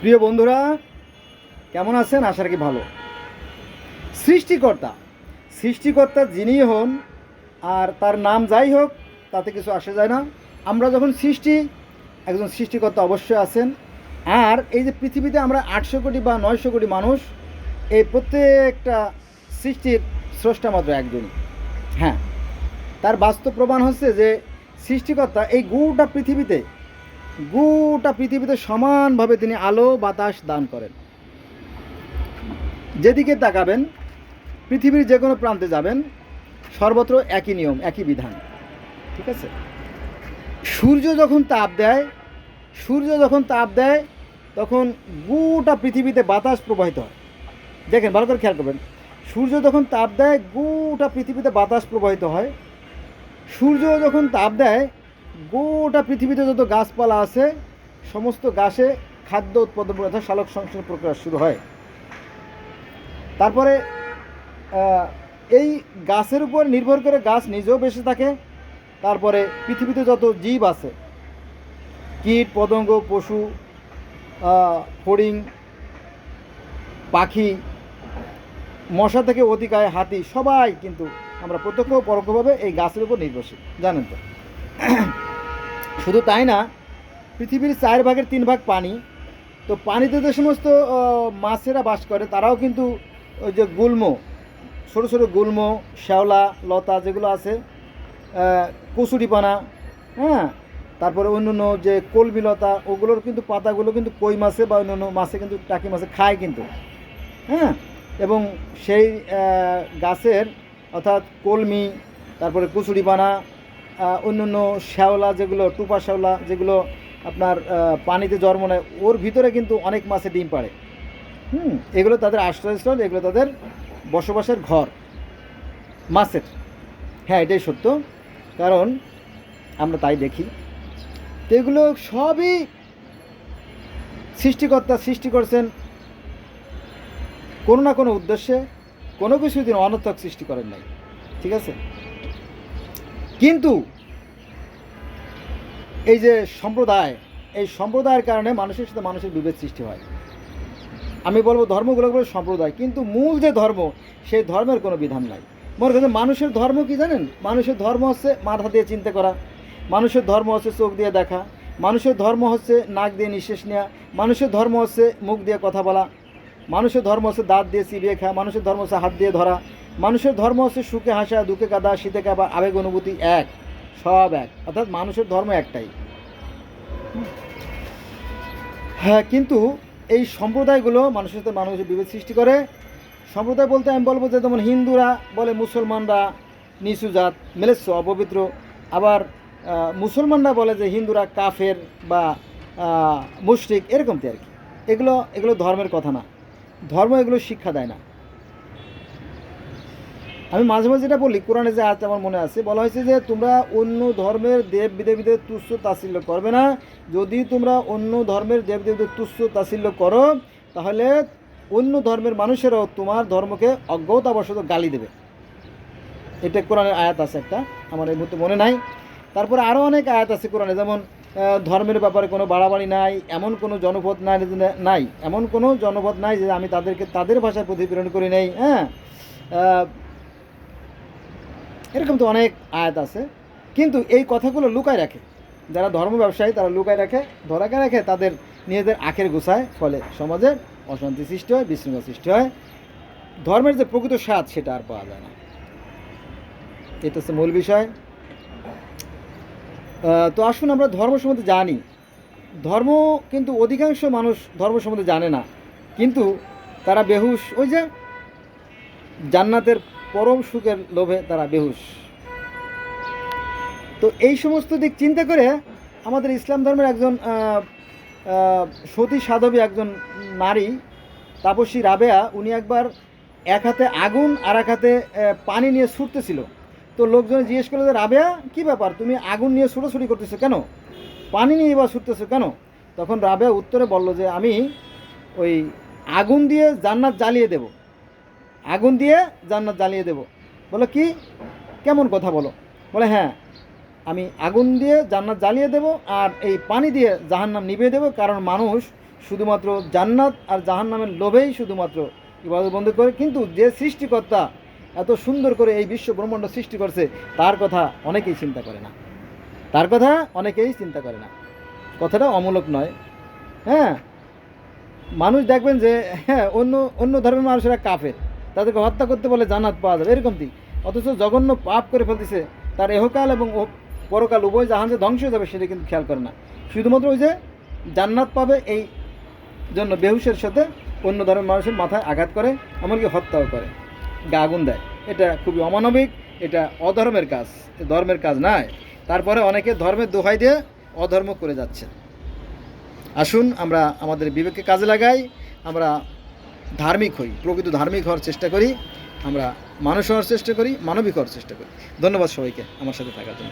প্রিয় বন্ধুরা, কেমন আছেন? আশা রাখি ভালো। সৃষ্টিকর্তা সৃষ্টিকর্তা যিনি হন আর তার নাম যাই হোক, তাতে কিছু আসে যায় না। আমরা যখন সৃষ্টি, একজন সৃষ্টিকর্তা অবশ্যই আছেন। আর এই যে পৃথিবীতে আমরা আটশো কোটি বা নয়শো কোটি মানুষ, এই প্রত্যেকটা সৃষ্টির স্রষ্টা মাত্র একজনই হ্যাঁ তার বাস্তব প্রমাণ হচ্ছে যে সৃষ্টিকর্তা এই গোটা পৃথিবীতে গোটা পৃথিবীতে সমানভাবে তিনি আলো, বাতাস দান করেন। যেদিকে তাকাবেন, পৃথিবীর যে কোনো প্রান্তে যাবেন, সর্বত্র একই নিয়ম, একই বিধান। ঠিক আছে? সূর্য যখন তাপ দেয়, সূর্য যখন তাপ দেয়, তখন গোটা পৃথিবীতে বাতাস প্রবাহিত হয়। দেখেন, ভালো করে খেয়াল করবেন। সূর্য যখন তাপ দেয়, গোটা পৃথিবীতে বাতাস প্রবাহিত হয়। সূর্য যখন তাপ দেয় গোটা পৃথিবীতে যত গাছপালা আছে, সমস্ত গাছে খাদ্য উৎপাদন অর্থাৎ সালোক সংশ্লেষ প্রক্রিয়া শুরু হয়। তারপরে এই গাছের উপর নির্ভর করে গাছ নিজেও বেঁচে থাকে, তারপরে পৃথিবীতে যত জীব আছে, কীট, পতঙ্গ, পশু ফড়িং পাখি, মশা থেকে অতিকায় হাতি, সবাই কিন্তু আমরা প্রত্যক্ষ পরোক্ষভাবে এই গাছের উপর নির্ভরশীল, জানেন তো। শুধু তাই না, পৃথিবীর চার ভাগের তিন ভাগ পানি। তো পানিতে যে সমস্ত মাছেরা বাস করে, তারাও কিন্তু ওই যে গুল্ম, ছোটো ছোটো গুল্ম, শ্যাওলা, লতা যেগুলো আছে কচুরিপানা হ্যাঁ? তারপরে অন্য অন্য যে কলমি লতা, ওগুলোর কিন্তু পাতাগুলো কিন্তু কই মাছে বা অন্য অন্য মাছে কিন্তু টাকি মাছে খায় কিন্তু হ্যাঁ? এবং সেই গাছের অর্থাৎ কলমি, তারপরে কচুরিপানা আহ, অন্য শ্যাওলা যেগুলো টুপা শ্যাওলা যেগুলো আপনার পানিতে জন্ম নেয় ওর ভিতরে কিন্তু অনেক মাছে ডিম পাড়ে। হুম এগুলো তাদের আশ্রয়স্থল এগুলো তাদের বসবাসের ঘর মাছের। হ্যাঁ এটাই সত্য কারণ আমরা তাই দেখি। তো এগুলো সবই সৃষ্টিকর্তা সৃষ্টি করছেন কোনো না কোনো উদ্দেশ্যে কোনো কিছু দিন অনর্থক সৃষ্টি করেন নাই। ঠিক আছে? কিন্তু এই যে সম্প্রদায়, এই সম্প্রদায়ের কারণে মানুষের সাথে মানুষের বিভেদ সৃষ্টি হয়। আমি বলব ধর্মগুলো বলে সম্প্রদায়, কিন্তু মূল যে ধর্ম, সেই ধর্মের কোনো বিধান নাই। মনে করেন মানুষের ধর্ম কি জানেন? মানুষের ধর্ম হচ্ছে মাথা দিয়ে চিন্তা করা, মানুষের ধর্ম হচ্ছে চোখ দিয়ে দেখা, মানুষের ধর্ম হচ্ছে নাক দিয়ে নিঃশ্বাস নেওয়া মানুষের ধর্ম হচ্ছে মুখ দিয়ে কথা বলা, মানুষের ধর্ম হচ্ছে দাঁত দিয়ে চিবিয়ে খাওয়া, মানুষের ধর্ম হচ্ছে হাত দিয়ে ধরা মানুষের ধর্ম হচ্ছে সুখে হাসা, দুঃখে কাদা, শীতে কাবা আবেগ, অনুভূতি এক, সব এক। অর্থাৎ মানুষের ধর্ম একটাই। হ্যাঁ কিন্তু এই সম্প্রদায়গুলো মানুষের সাথে মানুষের বিভেদ সৃষ্টি করে। সম্প্রদায় বলতে আমি বলব যে যেমন হিন্দুরা বলে মুসলমানরা নিচু জাত অপবিত্র। আবার মুসলমানরা বলে যে হিন্দুরা কাফের বা মুশরিক এরকম আর কি। এগুলো এগুলো ধর্মের কথা না। ধর্ম এগুলো শিক্ষা দেয় না। আমি মাঝে মাঝে যেটা বলি, কোরআনে যে আজ আমার মনে আছে, বলা হয়েছে যে তোমরা অন্য ধর্মের দেব বিদেবীদের তুচ্ছ তাচ্ছিল্য করবে না। যদি তোমরা অন্য ধর্মের দেব দেবীদের তুচ্ছ তাচ্ছিল্য করো, তাহলে অন্য ধর্মের মানুষেরাও তোমার ধর্মকে অজ্ঞতাবশত গালি দেবে। এটা কোরআনের আয়াত আছে একটা, আমার এই মুহূর্তে মনে নাই। তারপরে আরও অনেক আয়াত আছে কোরআনে, যেমন ধর্মের ব্যাপারে কোনো বাড়াবাড়ি নাই, এমন কোনো জনপদ নাই নাই, এমন কোনো জনপদ নাই যে আমি তাদেরকে তাদের ভাষায় প্রতিপীড়ন করি নেই হ্যাঁ? এরকম তো অনেক আয়াত আছে। কিন্তু এই কথাগুলো লুকায় রাখে। যারা ধর্ম ব্যবসায়ী, তারা লুকায় রাখে ধরাকে রাখে, তাদের নিজেদের আখের গোছায়, ফলে সমাজে অশান্তি সৃষ্টি হয়, বিশৃঙ্খলা সৃষ্টি হয়। ধর্মের যে প্রকৃত স্বাদ, সেটা আর পাওয়া যায় না। এটা হচ্ছে মূল বিষয়। তো আসুন আমরা ধর্ম সম্বন্ধে জানি। ধর্ম কিন্তু অধিকাংশ মানুষ ধর্ম সম্বন্ধে জানে না। কিন্তু তারা বেহুশ, ওই যে জান্নাতের পরম সুখের লোভে তারা বেহুশ। তো এই সমস্ত দিক চিন্তা করে আমাদের ইসলাম ধর্মের একজন সতী সাধবী একজন নারী, তাপসী রাবেয়া, উনি একবার এক হাতে আগুন আর এক হাতে পানি নিয়ে ছুটতেছিল। তো লোকজন জিজ্ঞেস করল যে, রাবেয়া, কী ব্যাপার? তুমি আগুন নিয়ে ছুটোছুটি করতেছো কেন? পানি নিয়ে এবার ছুটতেছো কেন? তখন রাবেয়া উত্তরে বলল যে, আমি ওই আগুন দিয়ে জান্নাত জ্বালিয়ে দেবো। আগুন দিয়ে জান্নাত জ্বালিয়ে দেব। বলো কি? কেমন কথা বলো? বলে হ্যাঁ আমি আগুন দিয়ে জান্নাত জ্বালিয়ে দেব আর এই পানি দিয়ে জাহান্নাম নিভিয়ে দেব, কারণ মানুষ শুধুমাত্র জান্নাত আর জাহান্নামের লোভেই শুধুমাত্র ইবাদত বন্ধ করে। কিন্তু যে সৃষ্টিকর্তা এত সুন্দর করে এই বিশ্ব ব্রহ্মাণ্ড সৃষ্টি করছে, তার কথা অনেকেই চিন্তা করে না। তার কথা অনেকেই চিন্তা করে না। কথাটা অমূলক নয়। হ্যাঁ মানুষ দেখবেন যে হ্যাঁ অন্য অন্য ধর্মের মানুষেরা কাফের। তাদেরকে হত্যা করতে বলে জান্নাত পাওয়া যাবে। এরকম দিক। অথচ জঘন্য পাপ করে ফেলতেছে তার এহকাল এবং পরকাল, উভয় জাহান যে ধ্বংস হয়ে যাবে সেটা কিন্তু খেয়াল করে না। শুধুমাত্র ওই যে জান্নাত পাবে এই জন্য বেহুশের সাথে অন্য ধর্মের মানুষের মাথায় আঘাত করে, এমনকি হত্যাও করে। গা আগুন দেয়। এটা খুবই অমানবিক, এটা অধর্মের কাজ। ধর্মের কাজ নয় তারপরে অনেকে ধর্মের দোহাই দিয়ে অধর্ম করে যাচ্ছে। আসুন আমরা আমাদের বিবেককে কাজে লাগাই, আমরা ধার্মিক হই, প্রকৃত ধার্মিক হওয়ার চেষ্টা করি, আমরা মানুষ হওয়ার চেষ্টা করি, মানবিক হওয়ার চেষ্টা করি। ধন্যবাদ সবাইকে আমার সাথে থাকার জন্য।